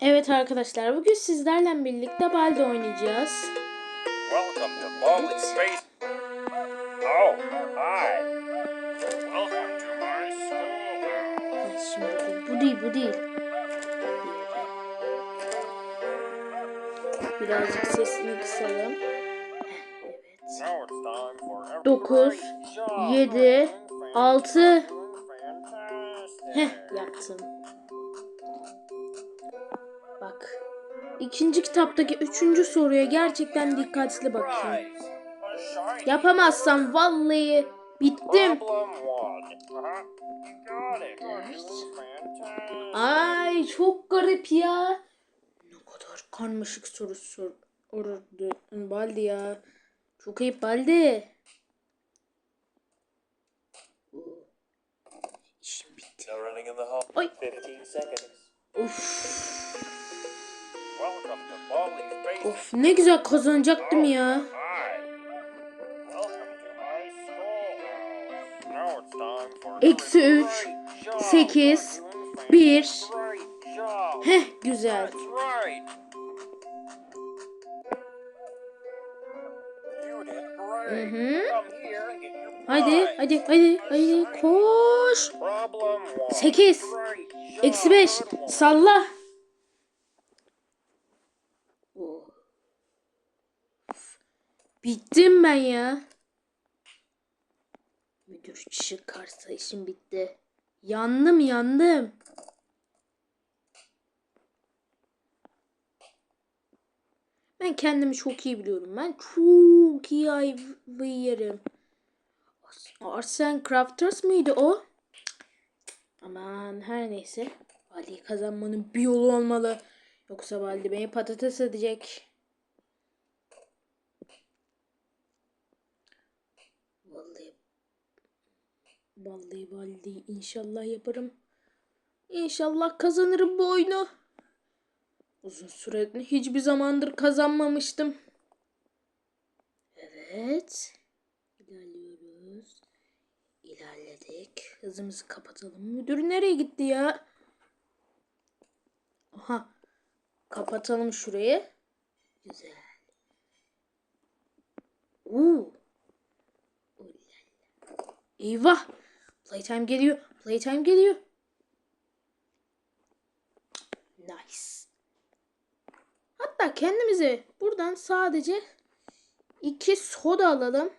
Evet arkadaşlar bugün sizlerle birlikte balde oynayacağız. Welcome to Baldi Space. Oh, hi. Welcome to my. Ha, Şimdi bu, değil bu değil. Birazcık sesini kısalım. Evet. Now it's time for every 9, great job. 7, 6. Fantastic. Heh yaptım. İkinci kitaptaki üçüncü soruya gerçekten dikkatli shiny Yapamazsam vallahi bittim. Ay çok garip ya. Ne kadar karmaşık soru sor orada Baldi ya. Çok ayıp Baldi. İşim bitti. Ay. 15 seconds. Of. Of ne güzel kazanacaktım ya. Hi. Welcome to my schoolhouse. Now it's time for Eksi every üç, great job. sekiz, You're doing Bittim ben ya. Müdür çıkarsa işim bitti. Yandım yandım. Ben kendimi çok iyi biliyorum. Ben çok iyi ayvı yerim. Arsen Crafters mıydı o? Aman her neyse. Vali'yi kazanmanın bir yolu olmalı. Yoksa Vali beni patates edecek. Vallahi Vallahi Vali inşallah yaparım. İnşallah kazanırım bu oyunu. Uzun süredir hiçbir zamandır kazanmamıştım. Evet. İlerliyoruz. İlerledik. Hızımızı kapatalım. Müdür nereye gitti ya? Aha. Kapatalım şurayı. Güzel. Ulala. Eyvah. Playtime geliyor. Playtime geliyor. Nice. Hatta kendimize buradan sadece iki soda alalım.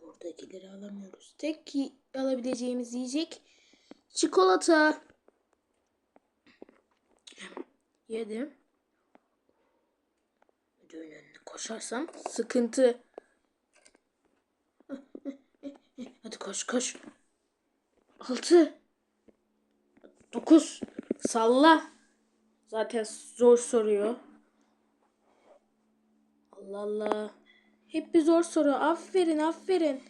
Buradakileri alamıyoruz. Tek ki alabileceğimiz yiyecek çikolata. Yedim. Müdürün önüne koşarsam sıkıntı. Hadi koş koş. Altı. Dokuz. Salla. Zaten zor soruyor. Allah Allah. Hep bir zor soru. Aferin aferin.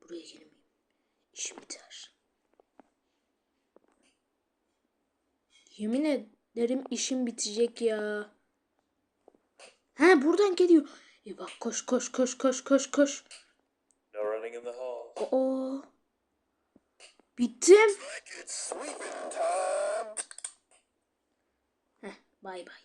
Buraya girmeyeyim. İşim biter. Yemin ederim işim bitecek ya. Ha buradan geliyor. İyi bak koş koş koş koş koş koş. Oo. Bittim. Heh, bay bay.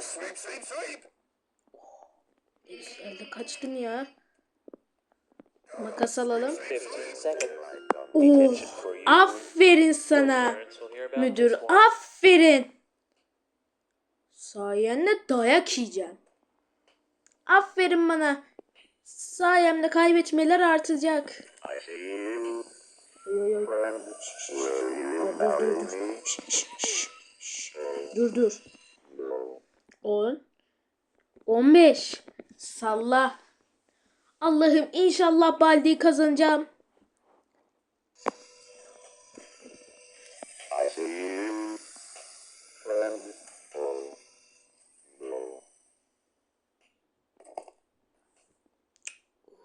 Sweep, sweep, sweep. Elde kaçtım ya. Makas alalım. 15 seconds. Oo, aferin sana. Müdür aferin. Sayende dayak yiyeceğim. Aferin bana. Sayemde kaybetmeler artacak. Dur dur. 10 15 Salla. Allah'ım inşallah Baldi'yi kazanacağım.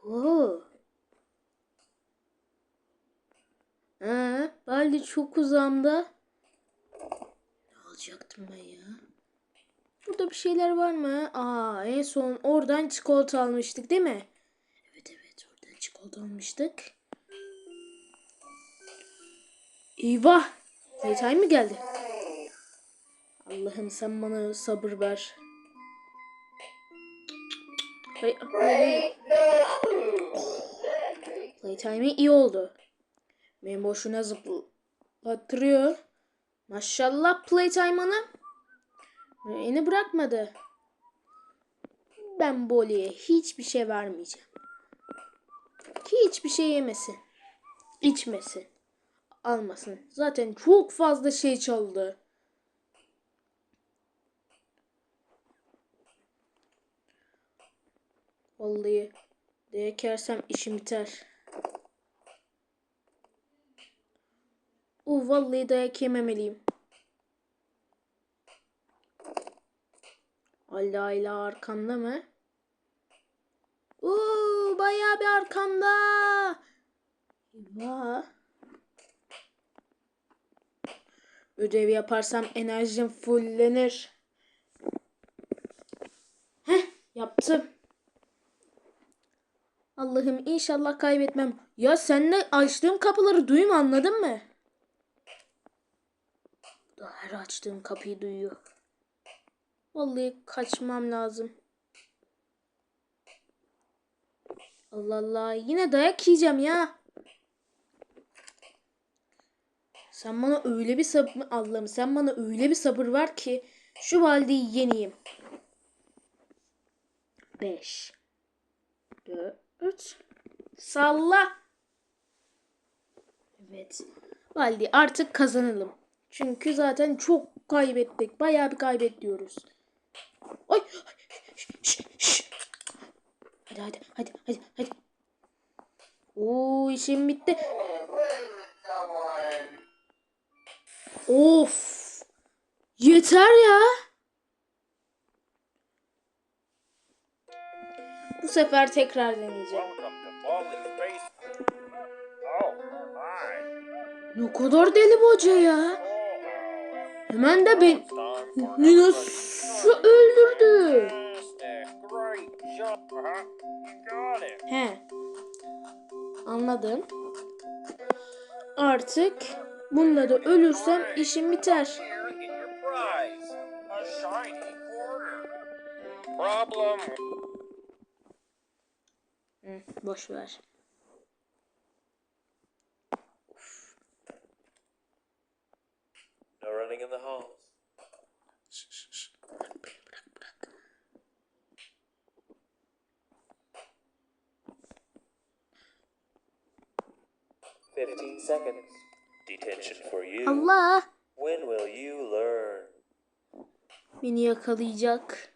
Oo. Ha, Baldi çok uzamda. alacaktım ben ya? Burada bir şeyler var mı? Aa en son oradan çikolata almıştık değil mi? Evet evet oradan çikolata almıştık. Eyvah! Playtime mi geldi? Allah'ım sen bana sabır ver. Hay. Playtime'i iyi oldu. Beni boşuna zıplattırıyor. Maşallah Playtime Hanım. Beni bırakmadı. Ben Bolly'e hiçbir şey vermeyeceğim. Hiçbir şey yemesin. İçmesin. Almasın. Zaten çok fazla şey çaldı. Vallahi dayak yersem işim biter. Uh vallahi dayak yememeliyim. Allah Allah arkamda mı? Uuu bayağı bir arkamda. Eyvah. Ödev yaparsam enerjim fullenir. Heh yaptım. Allah'ım inşallah kaybetmem. Ya sen de açtığım kapıları duyma anladın mı? Her açtığım kapıyı duyuyor. Vallahi kaçmam lazım. Allah Allah yine dayak yiyeceğim ya. Sen bana öyle bir sabır Allah'ım sen bana öyle bir sabır ver ki şu valideyi yeneyim. 5 4 Salla. Evet. Valide artık kazanalım. Çünkü zaten çok kaybettik. Bayağı bir kaybediyoruz. Ay. Şş, şş, şş. Hadi hadi hadi hadi hadi. Oo işim bitti. Of. Yeter ya. Bu sefer tekrar deneyeceğim. Ne kadar deli bu hoca ya. Hemen de ben Ninas'ı öldürdü. He. Anladım. Artık bunda da ölürsem işim biter. Problem. Hı, boş ver. No running in the halls. 15 seconds. Detention for you. Allah. When will you learn? Beni yakalayacak.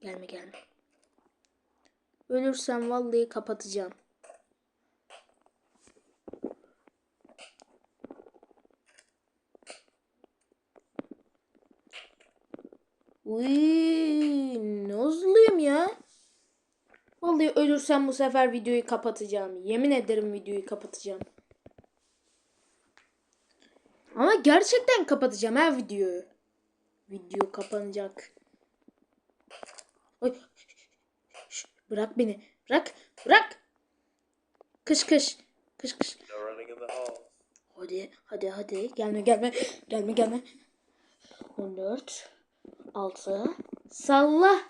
Gelme gelme. Ölürsem vallahi kapatacağım. Vallahi ölürsem bu sefer videoyu kapatacağım. Yemin ederim videoyu kapatacağım. Ama gerçekten kapatacağım ha videoyu. Video kapanacak. Oy. Bırak beni. Bırak. Bırak. Kış kış. Kış kış. Hadi hadi hadi. Gelme gelme. Gelme gelme. 14 6 Salla.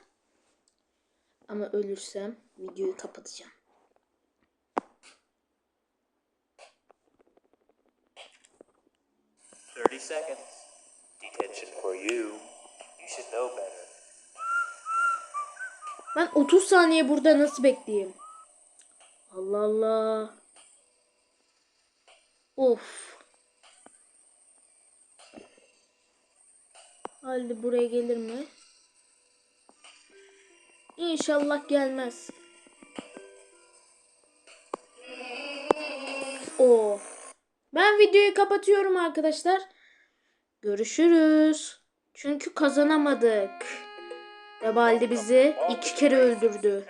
Ama ölürsem videoyu kapatacağım. Thirty seconds. Detention for you. You should know better. Ben 30 saniye burada nasıl bekleyeyim? Allah Allah. Of. Halde buraya gelir mi? İnşallah gelmez. O. Ben videoyu kapatıyorum arkadaşlar. Görüşürüz. Çünkü kazanamadık. Ve Baldi bizi iki kere öldürdü.